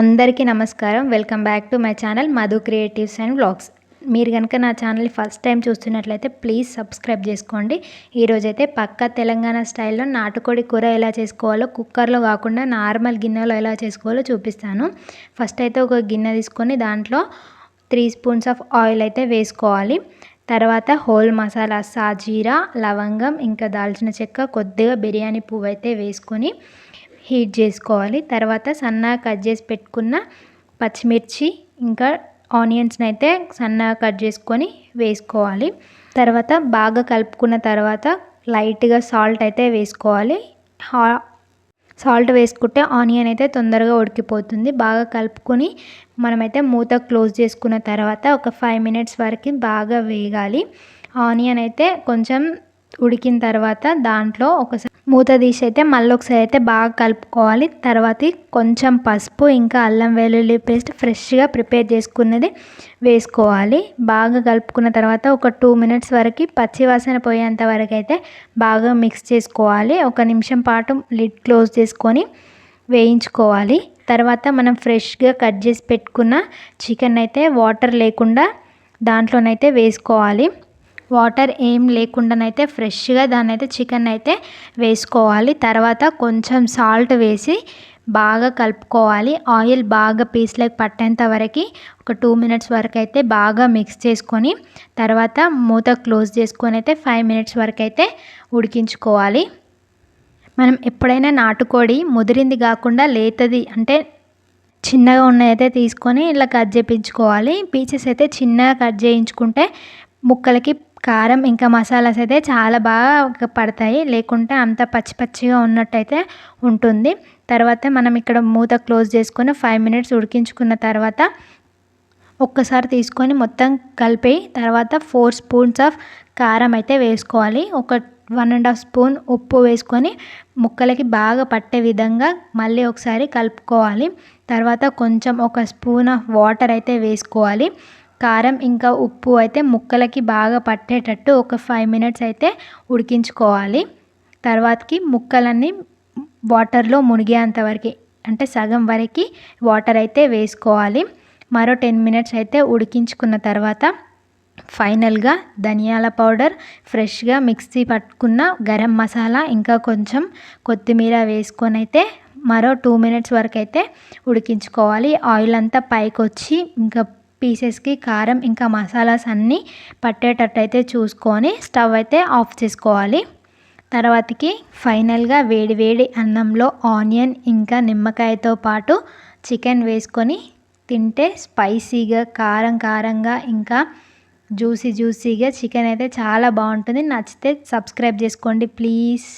అందరికీ నమస్కారం. Welcome back to my channel Madhu creatives and vlogs. మీరు కనుక నా ఛానల్ ఫస్ట్ టైం చూస్తున్నట్లయితే ప్లీజ్ సబ్స్క్రైబ్ చేసుకోండి. ఈరోజైతే పక్క తెలంగాణ స్టైల్లో నాటుకోడి కూర ఎలా చేసుకోవాలో కుక్కర్లో కాకుండా నార్మల్ గిన్నెలో ఎలా చేసుకోవాలో చూపిస్తాను. ఫస్ట్ అయితే ఒక గిన్నె తీసుకొని దాంట్లో త్రీ స్పూన్స్ ఆఫ్ ఆయిల్ అయితే వేసుకోవాలి. తర్వాత హోల్ మసాలా సాజీరా లవంగం ఇంకా దాల్చిన చెక్క కొద్దిగా బిర్యానీ పువ్వు అయితే వేసుకొని హీట్ చేసుకోవాలి. తర్వాత సన్నగా కట్ చేసి పెట్టుకున్న పచ్చిమిర్చి ఇంకా ఆనియన్స్ని అయితే సన్నగా కట్ చేసుకొని వేసుకోవాలి. తర్వాత బాగా కలుపుకున్న తర్వాత లైట్గా సాల్ట్ అయితే వేసుకోవాలి. సాల్ట్ వేసుకుంటే ఆనియన్ అయితే తొందరగా ఉడికిపోతుంది. బాగా కలుపుకొని మనమైతే మూత క్లోజ్ చేసుకున్న తర్వాత ఒక ఫైవ్ మినిట్స్ వరకు బాగా వేగాలి. ఆనియన్ అయితే కొంచెం ఉడికిన తర్వాత దాంట్లో ఒకసారి మూత తీసి అయితే మళ్ళీ ఒకసారి అయితే బాగా కలుపుకోవాలి. తర్వాత కొంచెం పసుపు ఇంకా అల్లం వెల్లుల్లి పేస్ట్ ఫ్రెష్గా ప్రిపేర్ చేసుకున్నది వేసుకోవాలి. బాగా కలుపుకున్న తర్వాత ఒక టూ మినిట్స్ వరకు పచ్చివాసన పోయేంత వరకు అయితే బాగా మిక్స్ చేసుకోవాలి. ఒక నిమిషం పాటు లిడ్ క్లోజ్ చేసుకొని వేయించుకోవాలి. తర్వాత మనం ఫ్రెష్గా కట్ చేసి పెట్టుకున్న చికెన్ అయితే వాటర్ లేకుండా దాంట్లోనైతే వేసుకోవాలి. వాటర్ ఏం లేకుండానైతే ఫ్రెష్గా దాన్ని అయితే చికెన్ అయితే వేసుకోవాలి. తర్వాత కొంచెం సాల్ట్ వేసి బాగా కలుపుకోవాలి. ఆయిల్ బాగా పీస్లకు పట్టేంత వరకు ఒక టూ మినిట్స్ వరకు అయితే బాగా మిక్స్ చేసుకొని తర్వాత మూత క్లోజ్ చేసుకొని అయితే ఫైవ్ మినిట్స్ వరకు అయితే ఉడికించుకోవాలి. మనం ఎప్పుడైనా నాటుకోడి ముదిరింది కాకుండా లేతది అంటే చిన్నగా ఉన్నదైతే తీసుకొని ఇలా కట్ చేయించుకోవాలి. పీసెస్ అయితే చిన్నగా కట్ చేయించుకుంటే ముక్కలకి కారం ఇంకా మసాలాస్ అయితే చాలా బాగా పడతాయి. లేకుంటే అంత పచ్చి పచ్చిగా ఉన్నట్టయితే ఉంటుంది. తర్వాత మనం ఇక్కడ మూత క్లోజ్ చేసుకొని ఫైవ్ మినిట్స్ ఉడికించుకున్న తర్వాత ఒక్కసారి తీసుకొని మొత్తం కలిపి తర్వాత ఫోర్ స్పూన్స్ ఆఫ్ కారం అయితే వేసుకోవాలి. ఒక వన్ అండ్ హాఫ్ స్పూన్ ఉప్పు వేసుకొని ముక్కలకి బాగా పట్టే విధంగా మళ్ళీ ఒకసారి కలుపుకోవాలి. తర్వాత కొంచెం ఒక స్పూన్ ఆఫ్ వాటర్ అయితే వేసుకోవాలి. కారం ఇంకా ఉప్పు అయితే ముక్కలకి బాగా పట్టేటట్టు ఒక ఫైవ్ మినిట్స్ అయితే ఉడికించుకోవాలి. తర్వాతకి ముక్కలన్నీ వాటర్లో మునిగేంత వరకు అంటే సగం వరకు వాటర్ అయితే వేసుకోవాలి. మరో టెన్ మినిట్స్ అయితే ఉడికించుకున్న తర్వాత ఫైనల్గా ధనియాల పౌడర్ ఫ్రెష్గా మిక్సీ పట్టుకున్న గరం మసాలా ఇంకా కొంచెం కొత్తిమీర వేసుకొని అయితే మరో టూ మినిట్స్ వరకు అయితే ఉడికించుకోవాలి. ఆయిల్ అంతా పైకి వచ్చి ఇంకా పీసెస్కి కారం ఇంకా మసాలాస్ అన్నీ పట్టేటట్టు అయితే చూసుకొని స్టవ్ అయితే ఆఫ్ చేసుకోవాలి. తర్వాతకి ఫైనల్గా వేడి వేడి అన్నంలో ఆనియన్ ఇంకా నిమ్మకాయతో పాటు చికెన్ వేసుకొని తింటే స్పైసీగా కారం కారంగా ఇంకా జ్యూసీ జ్యూసీగా చికెన్ అయితే చాలా బాగుంటుంది. నచ్చితే సబ్స్క్రైబ్ చేసుకోండి ప్లీజ్.